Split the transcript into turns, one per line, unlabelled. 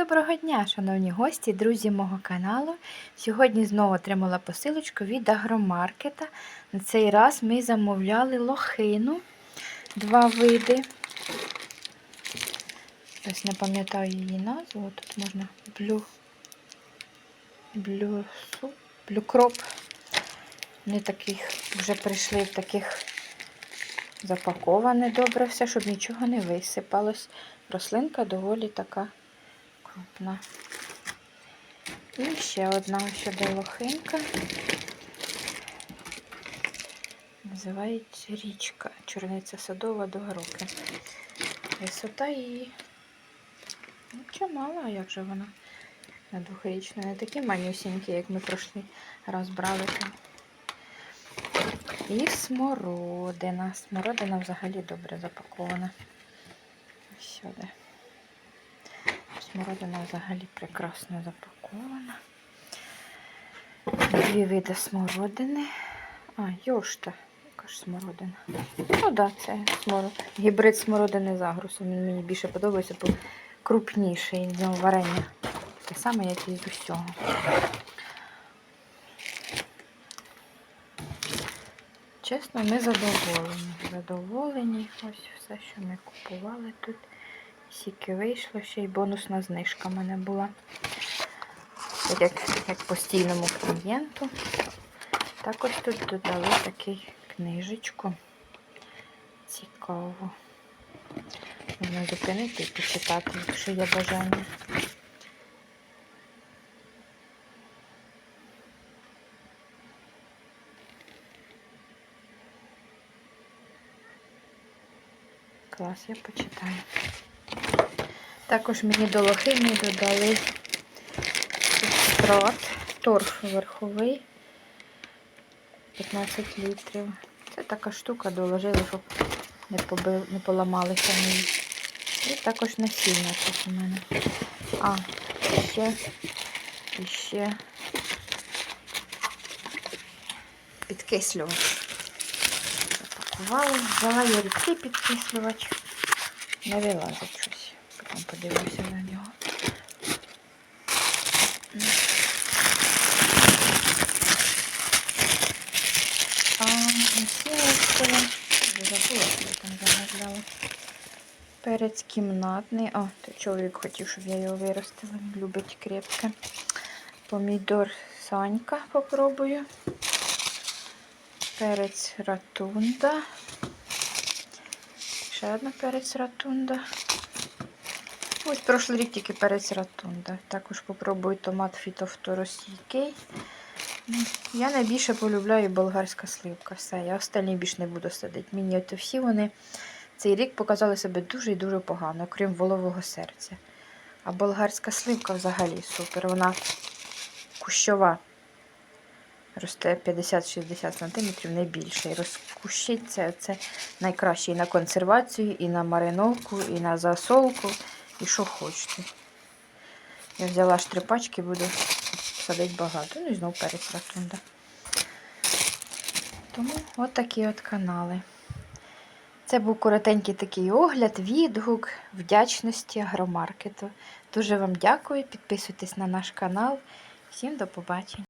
доброго дня, шановні гості, друзі мого каналу. Сьогодні знову отримала посилочку від агромаркета. На цей раз ми замовляли лохину, два види. Ось не пам'ятаю її назву. Тут можна блю, блю, блюкроп. Вони таких вже прийшли в таких запаковане добре все, щоб нічого не висипалось. Рослинка доволі така крупна. І ще одна ще лохинка. Називається річка. Чорниця садова до гроки. Висота її ну, чимала, як же вона на двохрічну. Не такі манюсінькі, як ми пройшли раз брали. І смородина. Смородина взагалі добре запакована. Ось сюди. Смородина взагалі прекрасно запакована. Дві види смородини. А, йошта. Яка ж смородина. Ну да, це смород. гібрид смородини з агрусом. Він мені більше подобається, бо крупніший. В нього варення. Те саме, як і з усього. Чесно, ми задоволені. Задоволені. Ось все, що ми купували тут. Сіки вийшло, ще й бонусна знижка в мене була. Як, як постійному клієнту. Також тут додали такий книжечку. Цікаво. Можна зупинити і почитати, якщо є бажання. Клас, я почитаю. Також мені до лохини додали субстрат, торф верховий 15 літрів. Це така штука доложили, щоб не побив, не поламалися мої. І також насіння тут у мене. А, ще, ще підкислювач. Запакували, взяла я рідкий підкислювач. Не вилазить щось. Потім подивлюся на нього. А насіннячко, забула, що я там замовляла. Перець кімнатний. О, то чоловік хотів, щоб я його виростила. Він Любить крепке. Помідор Санька попробую. Перець ратунда. Ще одна перець ратунда. Ось прошлий рік тільки перець ратунда. Також попробую томат фітофторостійкий. Я найбільше полюбляю болгарська сливка. Все, я останній більш не буду садити. Мені от всі вони цей рік показали себе дуже і дуже погано, крім волового серця. А болгарська сливка взагалі супер. Вона кущова. Росте 50-60 см, не більше. І розкущиться це найкраще і на консервацію, і на мариновку, і на засолку, і що хочете. Я взяла аж три пачки, буду садити багато. Ну і знову перець ратунда. Тому от такі от канали. Це був коротенький такий огляд, відгук, вдячності агромаркету. Дуже вам дякую. Підписуйтесь на наш канал. Всім до побачення.